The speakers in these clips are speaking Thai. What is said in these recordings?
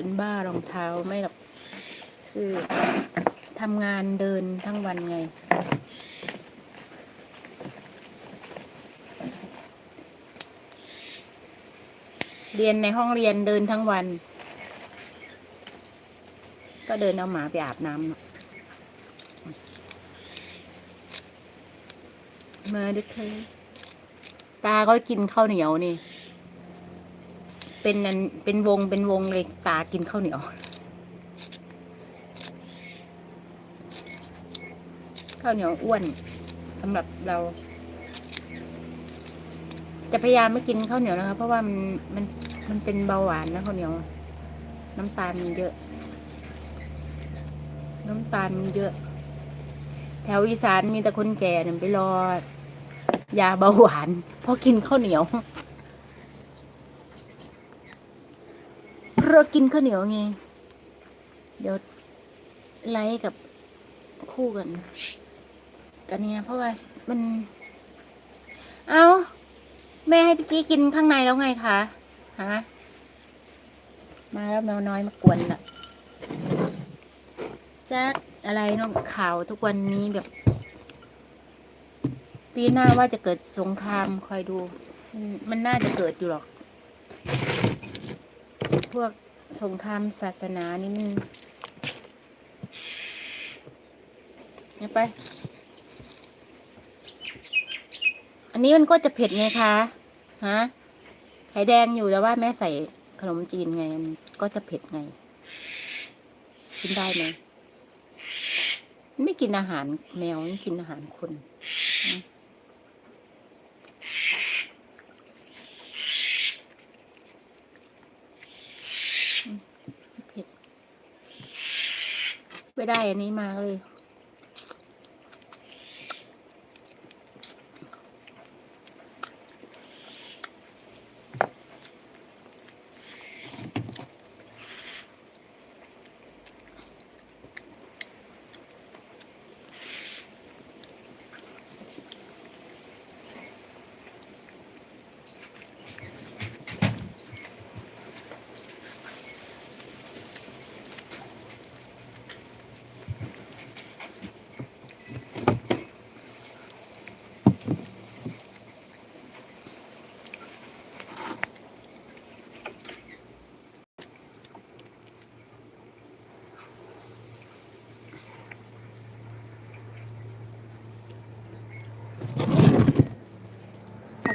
เป็นบ้ารองเท้าไม่หรอกคือทำงานเดินทั้งวันไง เรียนในห้องเรียนเดินทั้งวัน ก็เดินเอาหมาไปอาบน้ำมาดิเธอตาก็กินข้าวเหนียวนี่ เป็นนันเป็นวงเป็นวงเลยตากินข้าวเหนียวข้าวเหนียวอ้วนสำหรับเรา จะพยายามไม่กินข้าวเหนียวนะคะ เพราะว่ามันมันมันเป็นเบาหวานนะข้าวเหนียว น้ำตาลมันเยอะ น้ำตาลมันเยอะ แถวอีสานมีแต่คนแก่เนี่ยไปรอยาเบาหวานเพราะกินข้าวเหนียว เรากินข้าวเหนียวไง เดี๋ยวไล่กับคู่กัน กันเนี่ยเพราะว่ามัน เอาแม่ให้พี่กี้กินข้างในแล้วไงคะฮะมาแล้วแมวน้อยมากวนละจักอะไรน้องข่าวทุกวันนี้แบบ ปีหน้าว่าจะเกิดสงครามคอยดู มันน่าจะเกิดอยู่หรอก พวก สงครามศาสนานี่มันเนี่ยไป อันนี้มันก็จะเผ็ดไงคะ ฮะ ไข่แดงอยู่แต่ว่าแม่ใส่ขนมจีนไง ก็จะเผ็ดไง กินได้ไหม ไม่กินอาหารแมวมันกินอาหารคนนะอืมเผ็ด ไม่ได้อันนี้มาเลย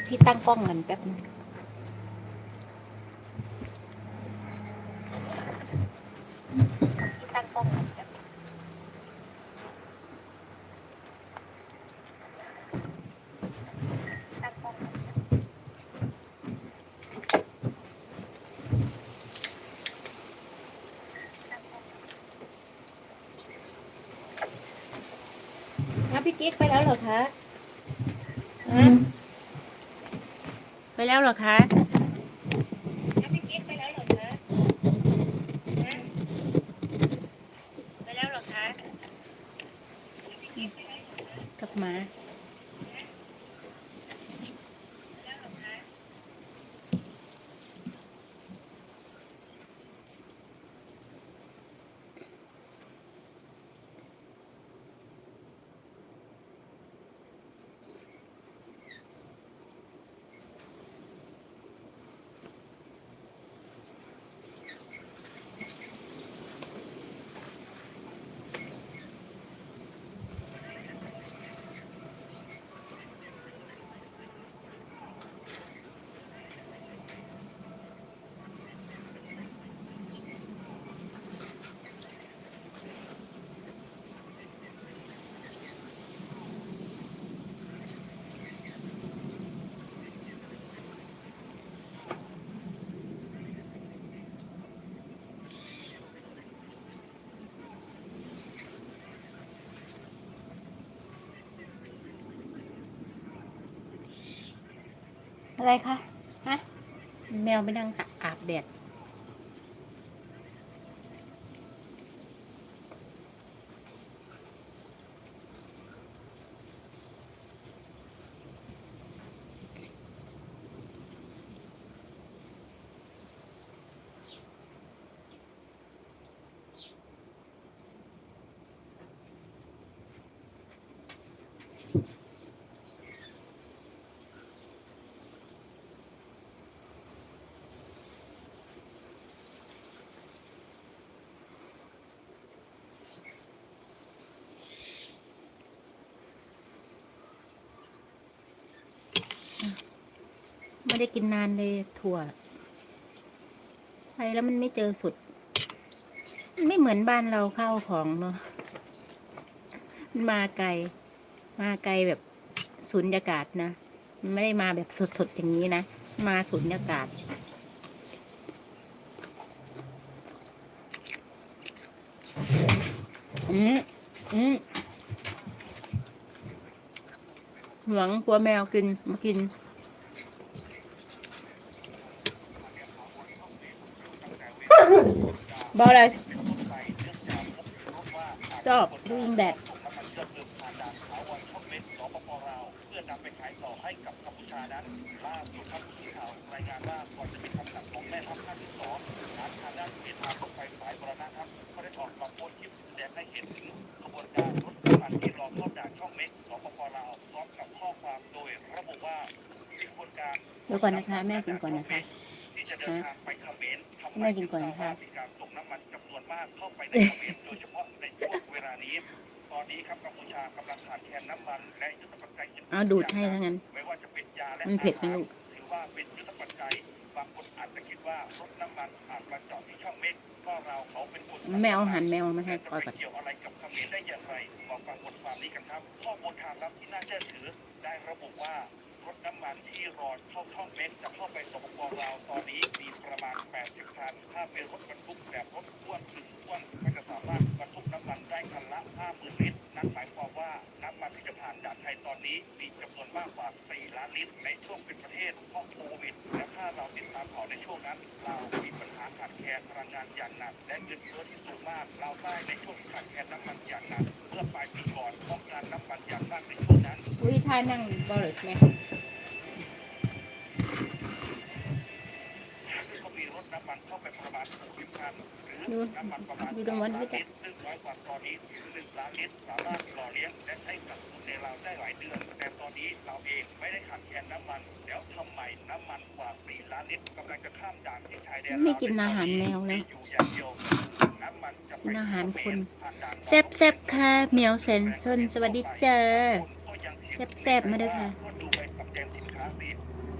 ที่ตั้งกล้องกันแป๊บนึงที่ตั้งกล้องกันแป๊บนึงตั้งกล้องกันแป๊บตั้งกล้องนะพี่กิ๊กไปแล้วเหรอคะฮะ ไปแล้วเหรอคะ อะไรคะฮะแมวไปนั่งอาบแดด ไม่ได้กินนานเลยถั่วไปแล้วมันไม่เจอสุด ไม่เหมือนบ้านเราเข้าของเนาะมันมาไกล มาไกลแบบสุญญากาศนะไม่ได้มาแบบสดๆอย่างนี้นะ มาสุญญากาศอืมอืมหวังกลัวแมวกินมากิน บอลเลยจอบดูยิงแดดเดี๋ยวก่อนนะคะ แม่กินก่อนนะคะที่จะเดินทางไปเขมรทำแม่กินก่อนนะคะ โดยเฉพาะในช่วงเวลานี้ ตอนนี้ครับกัมพูชากำลังขาดแคลนน้ำมันและยุทธปัจจัยอื่นๆเอาดูดให้ทั้งนั้น ไม่ว่าจะเป็นยาและมันเผ็ดไหมลูก ถือว่าเป็นยุทธปัจจัยบางคนอาจจะคิดว่ารถน้ำมันอาจมาจอดที่ช่องเมฆก็เราเขาเป็นคนแมวหันแมวมาให้จะปล่อยไปก่อน เกี่ยวอะไรกับเขมรได้อย่างไรมาฟังบทความนี้กันครับ ข้อมูลทางลับที่น่าเชื่อถือ ได้ระบุว่ารถน้ำมันที่รอเข้าช่องเมฆจะเข้าไปสปปลาวตอนนี้มีประมาณ 80คันถ้าเป็นรถบรร ล้านลิตรในช่วงเป็นประเทศเพราะโควิดและถ้าเราติดตามข่าวในช่วงนั้น เรามีปัญหาขาดแคลนพลังงานอย่างหนัก และเงินเฟ้อที่สูงมาก เราได้ในช่วงขาดแคลนน้ำมันอย่างหนักเมื่อปลายปีก่อนต้องการน้ำมันอย่างมากในช่วงนั้นอุ้ยท่านั่งบอลเลยแม่ซึ่งก็มีรถน้ำมันเข้าไปประมาณ60คันหรือดูน้ำมันประมาณดูตรงวันล้าที่ นจะลิตรซึ่งน้อยกว่าตอนนี้ถึง1ล้านลิตรสามารถหล่อเลี้ยงและใช้กับทุนในเราได้หลายเดือน แต่ตอนนี้เราเองไม่ได้ขาดแคลนน้ำมันแล้วทำไมน้ำมันกว่า4ล้านลิตรกำลังจะข้ามด่านที่ชายแดนไม่กินอาหารแมวมีแล้วอยู่อย่างเดียวน้ำมันจะไปกินอาหารคนผ่านด่านแซบแซบค่ะเหมียวแสนซนสวัสดีเจอแซ่บแซ่บมาด้วยค่ะดูใบสำแดงสินค้าสิ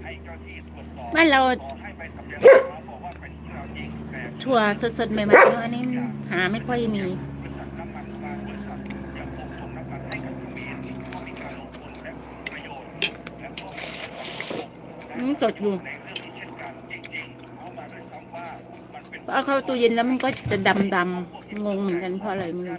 ให้เจ้าหน้าที่ตรวจสอบบ้านเราขอให้ใบสำแดงสินค้าบอกว่าเป็นที่เราจริงแต่ถั่วสดๆใหม่ๆเนอะอันนี้หาไม่ค่อยมีบริษัท น้ำมันบางบริษัทยังคงส่งน้ำมันให้กับเขมรก็มีการลงทุนและผลประโยชน์และก็มีความสงบนี่สดอยู่ในเรื่องนี้เช่นกันจริงๆรู้มาด้วยซ้ำว่ามันเป็นเอาเข้าตู้เย็นแล้วมันก็จะดำดำๆงงเหมือนกันเพราะอะไรไม่รู้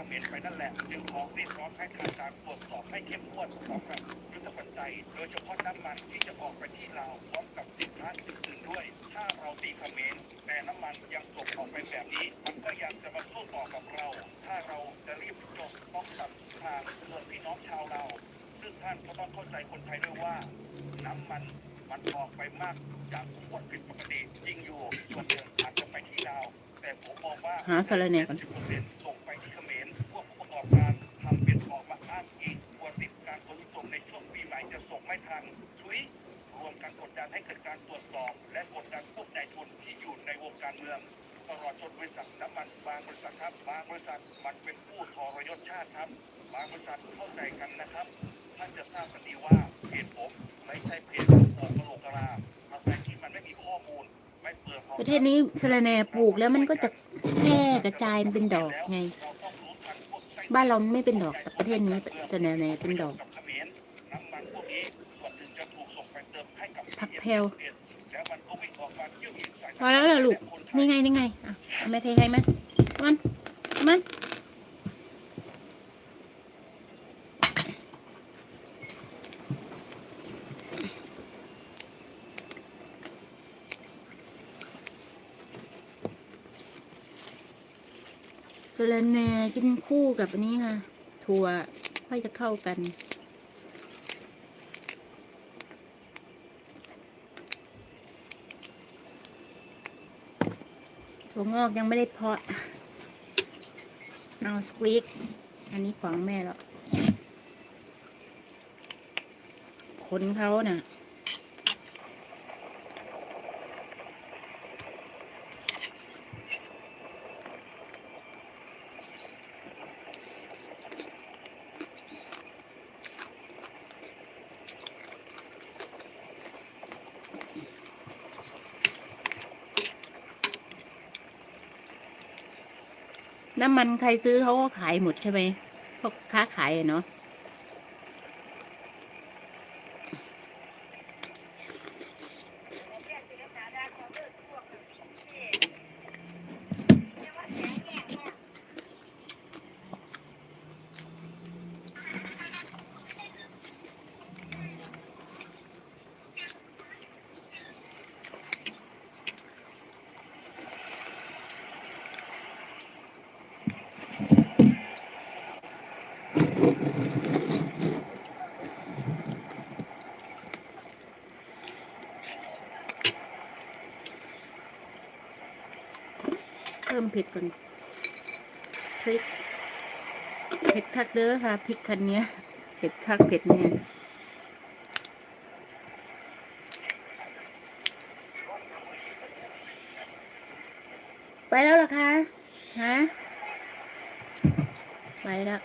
ผ่านเป็นกับเขมรไปนั่นแหละจึงขอเรียกร้องให้ทางการตรวจสอบให้เข้มงวดสำหรับยุทธปัจจัยโดยเฉพาะน้ำมันที่จะออกไปที่ลาวพร้อมกับสินค้าอื่นๆด้วย ถ้าเราตีเขมรแต่น้ำมันยังส่งออกไปแบบนี้ มันก็ยังจะมาสู้ต่อกับเรา ถ้าเราจะรีบจบต้องตัดทางเพื่อพี่น้องชาวเราซึ่งท่านก็ต้องเข้าใจคนไทยด้วยว่า น้ำมันมันออกไปมากจากทุกคนผิดปกติจริงอยู่ส่วนหนึ่งอาจจะไปที่ลาวแต่ผมมองว่าหาสาระแหน่ก่อน10%ส่งไปที่เขมร พวกผู้ประกอบการทำเป็นออกมาอ้างอิงกลัวติดการขนส่งในช่วงปีใหม่จะส่งไม่ทันชุยรวมกันกดดันให้เกิดการตรวจสอบ และกดดันพวกนายทุนที่อยู่ในวงการเมืองตลอดจนบริษัทน้ำมันบางบริษัทครับบางบริษัทมันเป็นผู้ทรยศชาติครับ บางบริษัทเข้าใจกันนะครับท่านจะทราบกันดีว่าเพจผมไม่ใช่เพจของกะโหลกกะลาอะไรที่มันไม่มีข้อมูลไม่เปิดประเทศนี้สะระแหน่ปลูกแล้วมันก็จะแพร่กระจายเป็นดอกไง บ้านเราไม่เป็นดอกแต่ประเทศนี้สะระแหน่เป็นดอกผักแพลวพอแล้วล่ะลูกนี่ไงนี่ไงอะเอามาเทให้มันมันมัน สะระแหน่กินคู่กับอันนี้ค่ะ ถั่วค่อยจะเข้ากัน ถั่วงอกยังไม่ได้เพาะเอาสควีกอันนี้ของแม่แล้วขนเขาน่ะ น้ำมันใครซื้อเขาก็ขายหมดใช่ไหมพวกค้าขายเนาะ เผ็ดก่อนพริกเผ็ดคักเด้อค่ะพริกคันเนี้ยเผ็ดคักเผ็ดเนี่ยไปแล้วหรอคะฮะไปแล้ว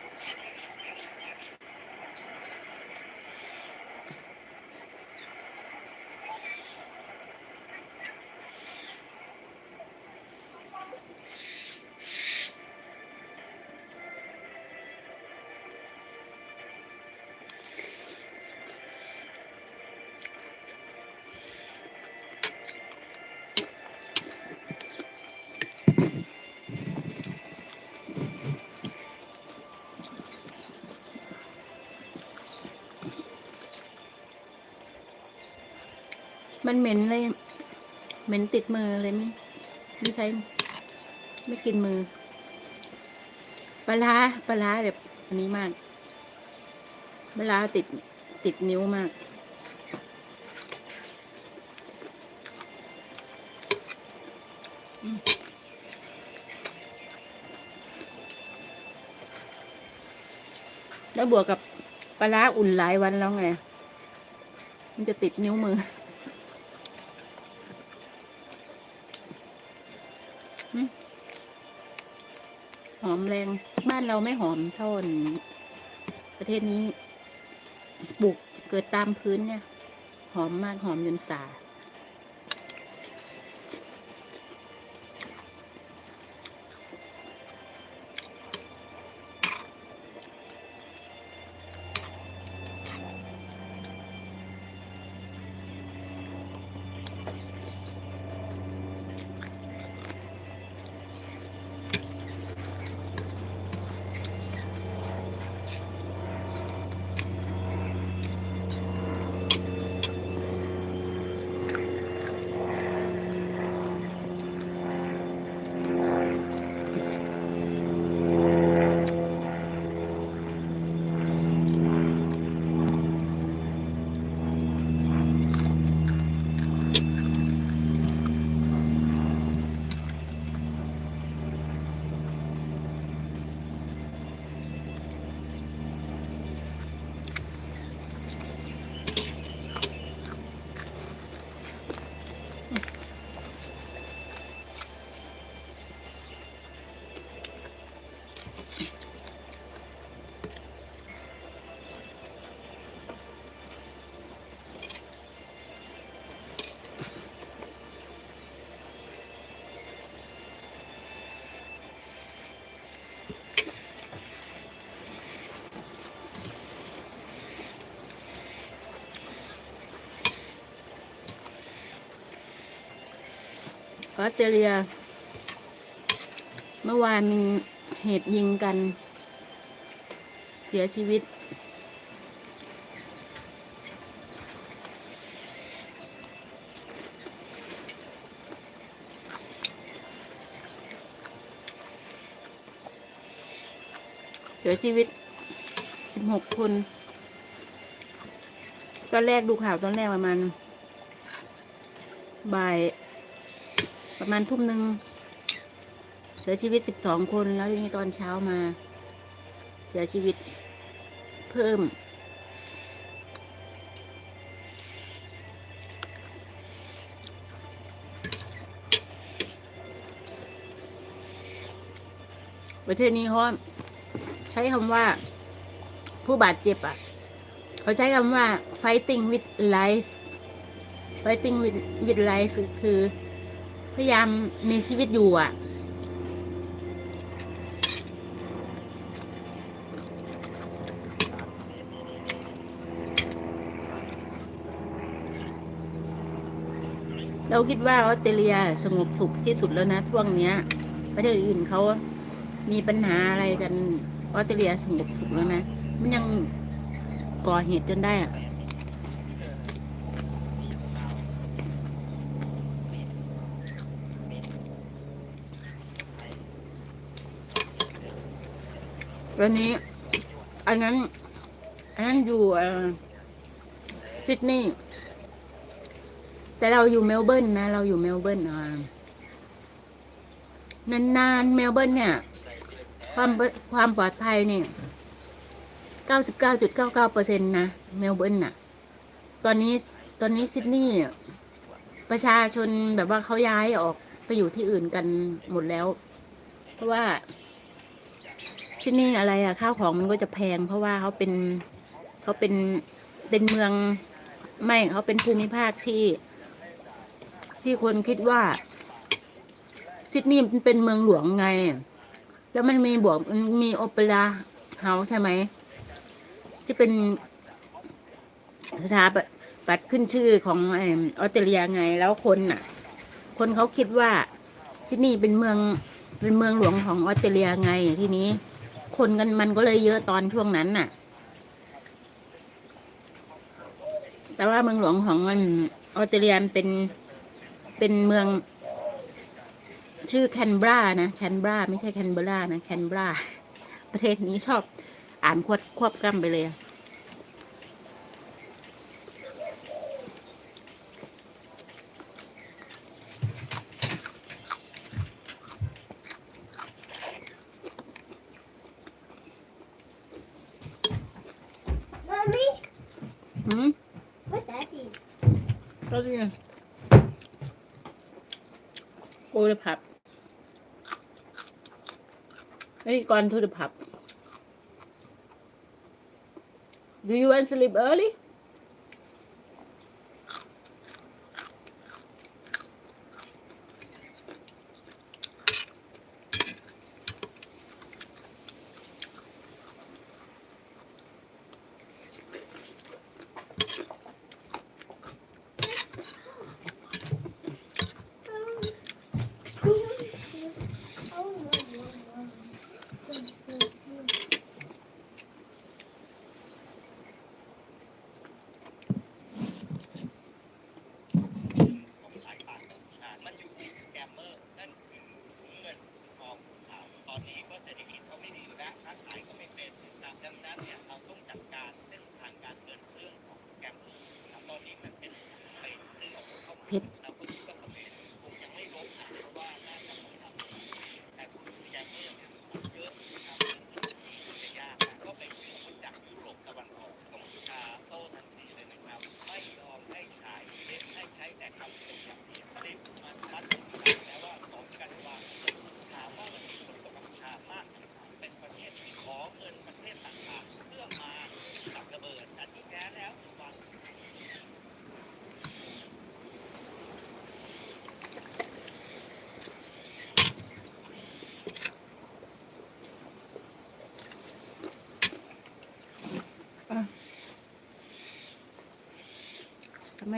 มันเหม็นเลย เหม็นติดมือเลยไม่ไม่ใช้ ไม่กินมือ ปลาร้าปลาร้าแบบอันนี้มากปลาร้าติดติดนิ้วมากแล้วบวกกับปลาร้าอุ่นหลายวันแล้วไง มันจะติดนิ้วมือ อมแรง บ้านเราไม่หอมเท่าประเทศนี้ปลูกเกิดตามพื้นเนี่ย หอมมากหอมจนสา ออสเตรเลีย เมื่อวานมีเหตุยิงกัน เสียชีวิต เสียชีวิตสิบหกคนตอนแรกดูข่าวตอนแรกประมาณบ่าย ประมาณทุ่มหนึ่งเสียชีวิตสิบสองคนแล้วทีนี้ตอนเช้ามา เสียชีวิตเพิ่ม ประเทศนี้เขาใช้คำว่าผู้บาดเจ็บอะ เขาใช้คำว่า fighting with life fighting with with life คือ พยายามมีชีวิตอยู่อะ เราคิดว่าออสเตรเลียสงบสุขที่สุดแล้วนะช่วงเนี้ย ประเทศอื่นเขามีปัญหาอะไรกันออสเตรเลียสงบสุขแล้วนะ มันยังก่อเหตุจนได้อะ ตอนนี้ อันนั้น อันนั้นอยู่ซิดนีย์แต่เราอยู่เมลเบิร์นนะ เราอยู่เมลเบิร์นอ่านานๆเมลเบิร์นเนี่ย ความความปลอดภัยเนี่ยเก้าสิบเก้าจุดเก้าเก้าเปอร์เซ็นต์นะเมลเบิร์นน่ะ ตอนนี้ตอนนี้ซิดนีย์ประชาชนแบบว่าเขาย้ายออกไปอยู่ที่อื่นกันหมดแล้ว เพราะว่า ซิดนีย์อะไรอะข้าวของมันก็จะแพง เพราะว่าเขาเป็นเขาเป็นเป็นเมืองไม่เขาเป็นภูมิภาคที่ ที่คนคิดว่าซิดนีย์เป็นเมืองหลวงไง แล้วมันมีบวกมันมีโอเปร่าเฮาใช่ไหมที่เป็นสถาปัตย์ขึ้นชื่อของอออสเตรเลียไงแล้วคนน่ะ คนเขาคิดว่าซิดนีย์เป็นเมืองเป็นเมืองหลวงของออสเตรเลียไงทีนี้ คนกันมันก็เลยเยอะตอนช่วงนั้นน่ะ แต่ว่าเมืองหลวงของมันออสเตรเลียเป็นเป็นเมือง ชื่อแคนเบรานะแคนเบราไม่ใช่แคนเบรานะแคนเบราประเทศนี้ชอบอ่านควบควบกล้ำไปเลยอะ gone to the pub. Do you want to sleep early? ของเข้ามา เพชร เราก็คิดว่าเขมรคงยังไม่ล้มนะเพราะว่าน่าจะต้องทำแต่คุณสแกมเมอร์เนี่ยมันเยอะนะครับมันจะยากนะก็ไปซื้ออาวุธจากยุโรปตะวันออกกัมพูชาโต้ทันทีเลยนะครับไม่ยอมให้ใช้เน้นให้ใช้แต่คำพูดอย่างเดียวประเด็นมันรัดกันแล้วว่าสองกันวางถามว่ามันมีผลกับกัมพูชามากเป็นประเทศที่ขอเงินประเทศต่างๆเพื่อมาจับระเบิดแต่ที่แท้แล้ววาง ทำไ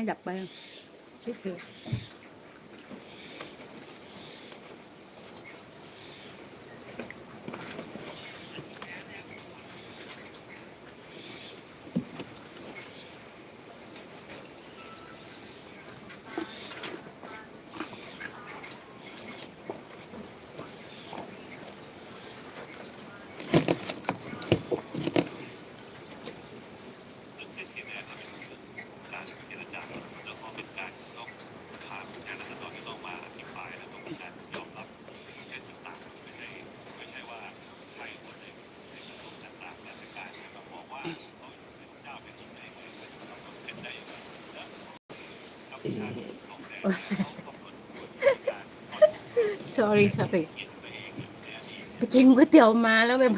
sorry sorry ไปกินก๋วยเตี๋ยวมาแล้วแบบ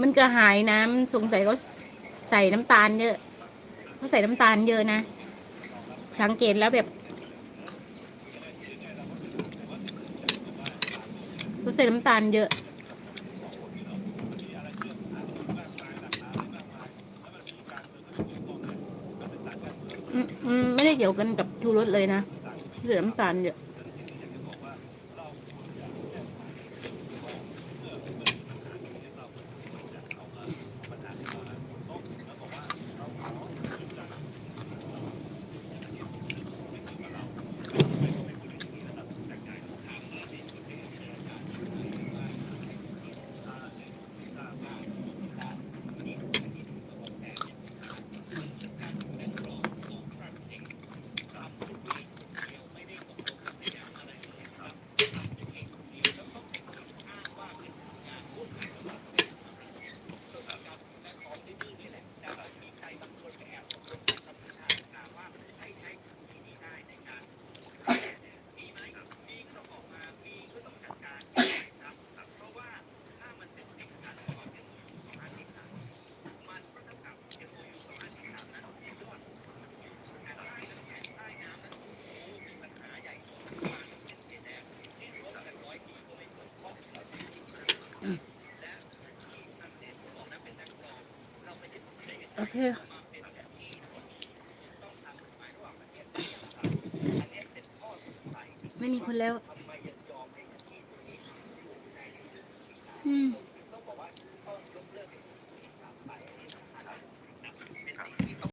มันกระหายน้ำสงสัยเขาใส่น้ำตาลเยอะเขาใส่น้ำตาลเยอะนะ สังเกตแล้วแบบเขาใส่น้ำตาลเยอะอืมไม่ได้เกี่ยวกันกับชูรสเลยนะใส่น้ำตาลเยอะ เคไม่มีคนแล้ว